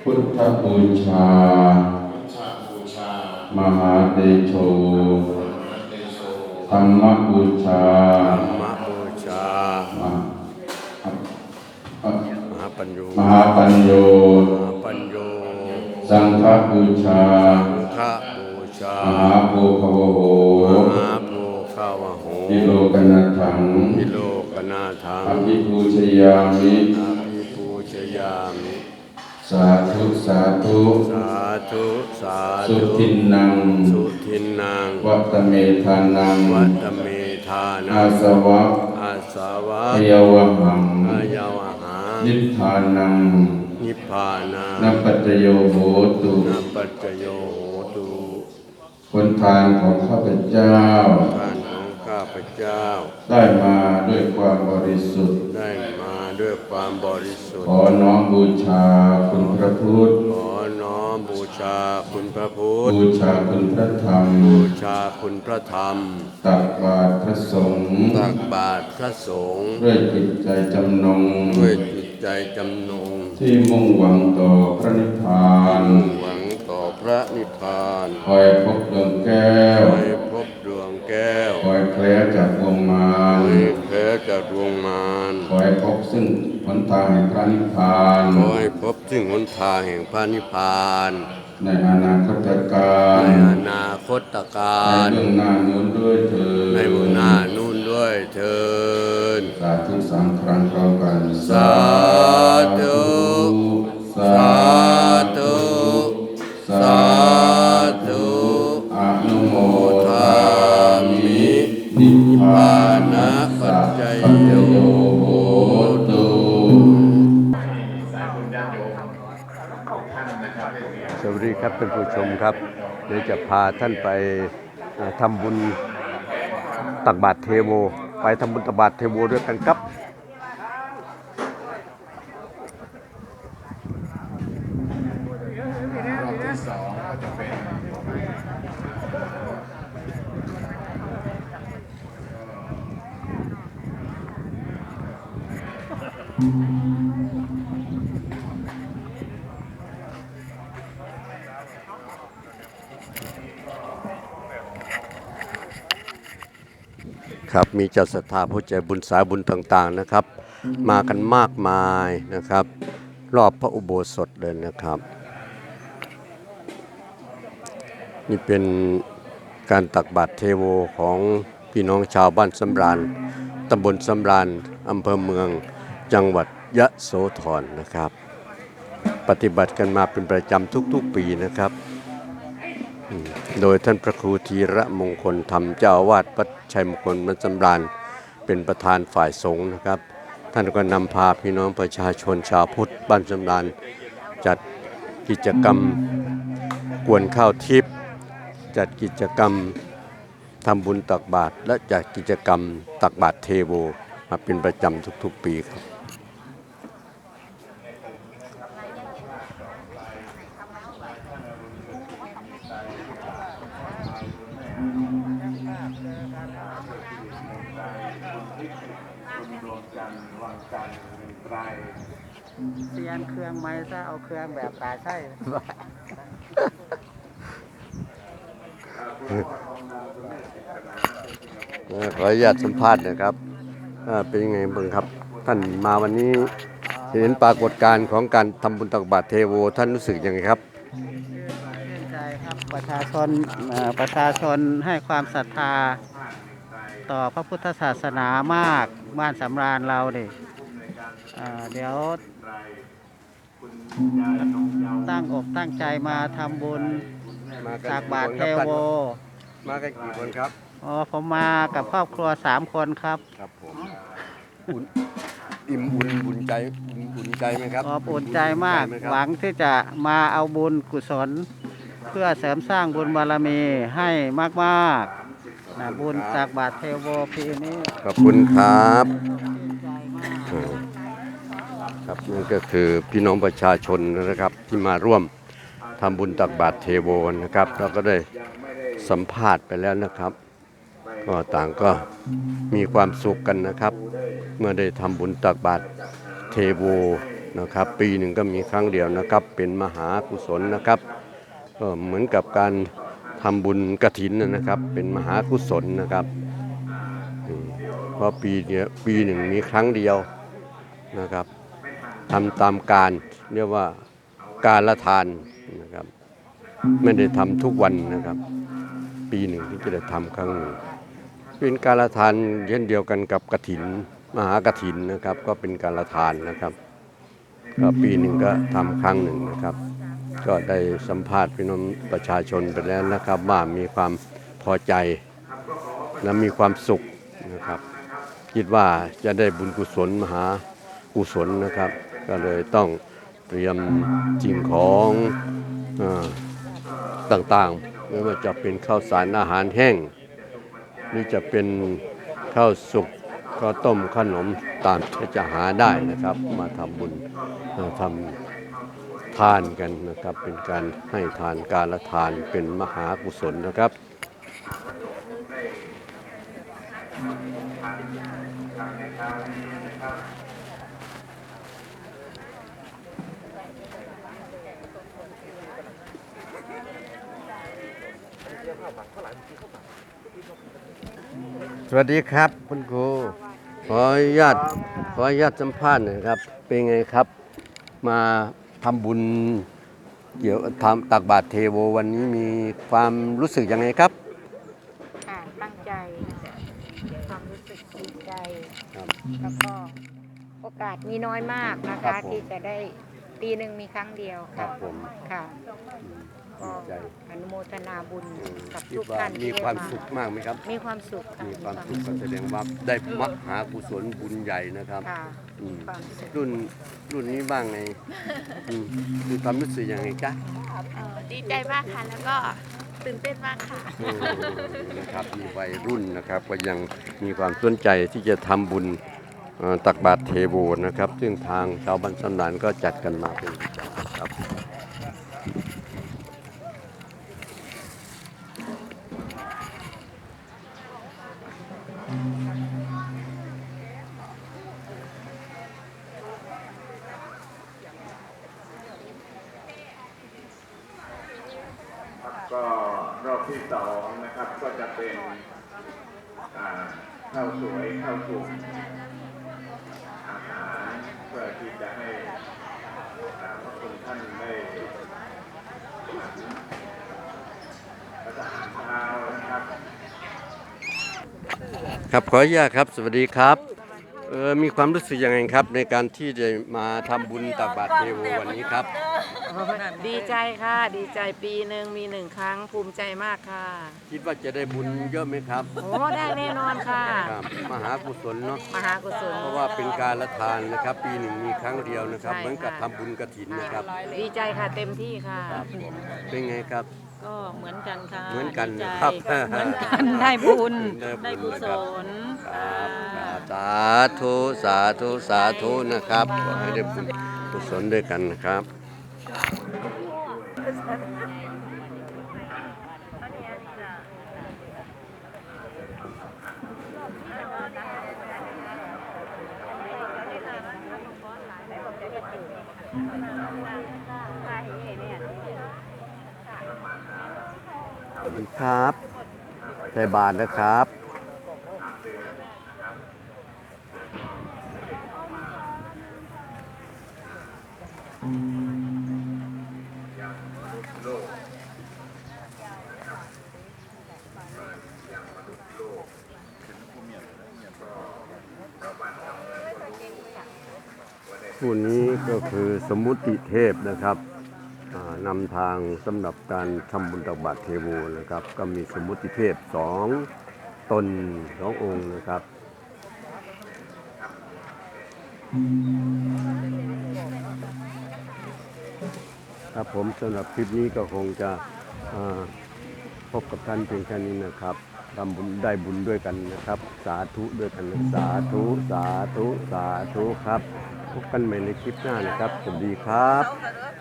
พุทธบูชาพุทธบูชา มหาเตโชมหาเตโชธรรมบูชาธรรมบูชา มหามหาปัญโยมหาปัญโยมหาปัญโย สังฆบูชาสังฆบูชา มหาโภคโวโหมหาโภคาวโหติโลกนัตถังพิโลกนาทังอภิปูชยามิอาภิปูชยามิ สาธุสาธุสาธุสาสุธุทินนังสุทินนางวัตเมธานังวัตเมธานัอางสวะอาสาวะพยวหังอายาวหานิพพานังนิพพานานัปปัจจโยโหตุนาปัจจโยโหตุผลทานของข้าพเจ้า ทานของข้าพเจ้า ได้มาด้วยความบริสุทธิ์ ได้มาด้วยความบริสุทขธิ์อน้อมบูชาคุณพระพุทธ ขอน้อมบูชาคุณพระพุทธ บูชาคุณพระธรรม บูชาคุณพระธรรม ตักบาตรพระสงฆ์ ตักบาตรพระสงฆ์ ด้วยจิตใจจำนง ด้วยจิตใจจำนง ที่มุ่งหวังต่อพระนิพพาน หวังต่อพระนิพพาน คอยพบดวงแก้วให้พบดวง แก้ว คอยแคล้วจากวงมารให้แพ้จากดวงมารขอให้พบซึ่งหนทางแห่งพระนิพพานขอให้พบถึงหนทางแห่งพระนิพพาน ในอนาคตการในอนาคตกาในรเรื่องหน้านู้นด้วยเถิดในหมู่หน้านู่นด้วยเทินสาธุสามครั้งพร้อมกันสาธุ สวัสดีครับท่านผู้ชมครับเดี๋ยวจะพาท่านไปเอ่อทำบุญตักบาตรเทโว ไปทำบุญตักบาตรเทโวด้วยกันครับรอบที่สองก็จะเป็น ครับ มีเจ้าศรัทธาผู้ใจบุญสายบุญต่างๆนะครับ มากันมากมายนะครับ รอบพระอุโบสถเลยนะครับ นี่เป็นการตักบาตรเทโวของพี่น้องชาวบ้านสำราญตำบลสำราญอำเภอเมืองจังหวัดยะโสธรนะครับ ปฏิบัติกันมาเป็นประจำทุกๆปีนะครับ โดยท่านพระครูธีระมงคลธรรมเจ้าวาสวัดชัยมงคลมันสำราญเป็นประธานฝ่ายสงฆ์นะครับ ท่านก็นำพาพี่น้องประชาชนชาวพุทธบ้านสำราญจัดกิจกรรมกวนข้าวทิพย์จัดกิจกรรมทำบุญตักบาตรและจัดกิจกรรมตักบาตรเทโวมาเป็นประจำทุกๆปีครับ เซียนเครื่องไม้ซะเอาเครื่องแบบตาใช่เอ่อขออนุญาตสัมภาษณ์นะครับอ่าเป็นยังไงบ้างครับ ท่านมาวันนี้เห็นปรากฏการณ์ของการทำบุญตักบาตรเทโว ท่านรู้สึกยังไงครับชื่นใจครับประชาชนเอ่อประชาชนให้ความศรัทธา ต่อพระพุทธศาสนามากบ้านสำราญเราดิเอ่อเดี๋ยวตั้งอกตั้งใจมาทำบุญมากันตากบาตรกี่เทคนครับโว มากันกี่คนครับอ๋อผมมากับครอบครัวสามคนครับ ครับผมอุ่นอิ่มอุ่นอุ่นใจอุ่นอุ่นใจไหมครับอบอุ่นใจมากอุ่นใจไหครับหวังที่จะมาเอาบุญกุศล เพื่อเสริมสร้างบุญบารมีให้มากๆ นะบุญจากบาทเทโวปีนี้ขอบคุณครับดีใจมากเออครับนั่นก็คือพี่น้องประชาชนนะครับที่มาร่วมทำบุญตักบาตรเทโวนะครับเราก็ได้สัมภาษณ์ไปแล้วนะครับ ก็ต่างก็มีความสุขกันนะครับ เมื่อได้ทำบุญตักบาตรเทโวนะครับ ปีหนึ่งก็มีครั้งเดียวนะครับ เป็นมหากุศลนะครับก็เหมือนกับการ ทำบุญกระถินนะครับ เป็นมหากุศลนะครับเพราะปีเนี้ยปีหนึ่งมีครั้งเดียวนะครับทำตามการเรียกว่าการละทานนะครับ ไม่ได้ทำทุกวันนะครับ ปีหนึ่งที่จะได้ทำครั้งหนึ่งเป็นการละทานเช่นเดียวกันกับกระถิน มหากระถินนะครับ ก็เป็นการละทานนะครับก็ปีหนึ่งก็ทำครั้งหนึ่งนะครับ ก็ได้สัมภาษณ์พี่น้องประชาชนไปแล้วนะครับว่ามีความพอใจและมีความสุขนะครับ คิดว่าจะได้บุญกุศลมหากุศลนะครับ ก็เลยต้องเตรียมสิ่งของอต่างๆไม่ว่าจะเป็นข้าวสารอาหารแห้งหรือจะเป็นข้าวสุกข้าวต้มขนมตามที่จะหาได้นะครับ มาทำบุญทำ ทานกันนะครับ เป็นการให้ทานการละทานเป็นมหากุศลนะครับสวัสดีครับคุณครูขออนุญาตขออนุญาตสัมภาษณ์หน่อยครับ เป็นไงครับมา ทำบุญเกี่ยวทำตักบาตรเทโววันนี้มีความรู้สึกยังไงครับ ค่ะตั้งใจความรู้สึกดีใจครับ แล้วก็โอกาสมีน้อยมากนะครัคะ บผมที่จะได้ปีหนึ่งมีครั้งเดียวครัค่ะบผม ค่ะ ก็ดีใจอนุโมทนาบุญกับคิดทุกว่าท่านมีที่ความได้สุขมากไหมครับ มีความสุขค่ะมีความสุขก็แสดงว่าได้มหากุศลบุญใหญ่นะครับ ค่ะอืมความสุข รุ่นรุ่นนี้บ้างไงอืมมีความรู้สึกยังไงจ๊ะเอ่อดีใจมากค่ะ แล้วก็ตื่นเต้นมากค่ะอืมนะครับมีวัยรุ่นนะครับ ก็ยังมีความสนใจที่จะทำบุญเอ่อตักบาตรเทโวนะครับ ซึ่งทางชาวบ้านสำนานก็จัดกันมาเป็นประจำครับ ที่สองนะครับ ก็จะเป็นข้าวสวยข้าวสุกอาหารเพื่อที่จะให้พระคุณท่านได้ฉันและอาหารเช้านะครับ ครับขออนุญาตครับ สวัสดีครับ เออมีความรู้สึกยังไงครับ ในการที่จะมาทำบุญตักบาตรเทโววันนี้ครับ ดีใจค่ะ ดีใจปีหนึ่งมีหนึ่งครั้งภูมิใจมากค่ะคิดว่าจะได้บุญเยอะไหมครับโอ้ได้แน่นอนค่ะ ครับมหากุศลเนาะมหากุศล เพราะว่าเป็นการละทานนะครับ ปีหนึ่งมีครั้งเดียวนะครับ ใช่เหมือนกับค่ะทำบุญกระถินนะครับดีใจค่ะเต็มที่ค่ะ ครับผมเป็นไงครับ ก็เหมือนกันค่ะเหมือนกันดีใจครับเหมือนกันได้บุญได้ได้บุกุญศนะครับลครับสาธุสาธุสาธุนะครับขอให้ได้บุญกุศลด้วยกันนะครับ ครับใส่บาทนะครับ ผู้นี้ก็คือสมุติเทพนะครับอ่า นำทางสำหรับการทำบุญตักบาตรเทโวนะครับ ก็มีสมุติเทพสองตนสององค์นะครับครับผมสำหรับคลิปนี้ก็คงจะพบกับท่านเพียงแค่นี้นะครับทำบุญได้บุญด้วยกันนะครับ สาธุด้วยกันสาธุสาธุสาธุครับพบกันใหม่ในคลิปหน้านะครับสวัสดีครับ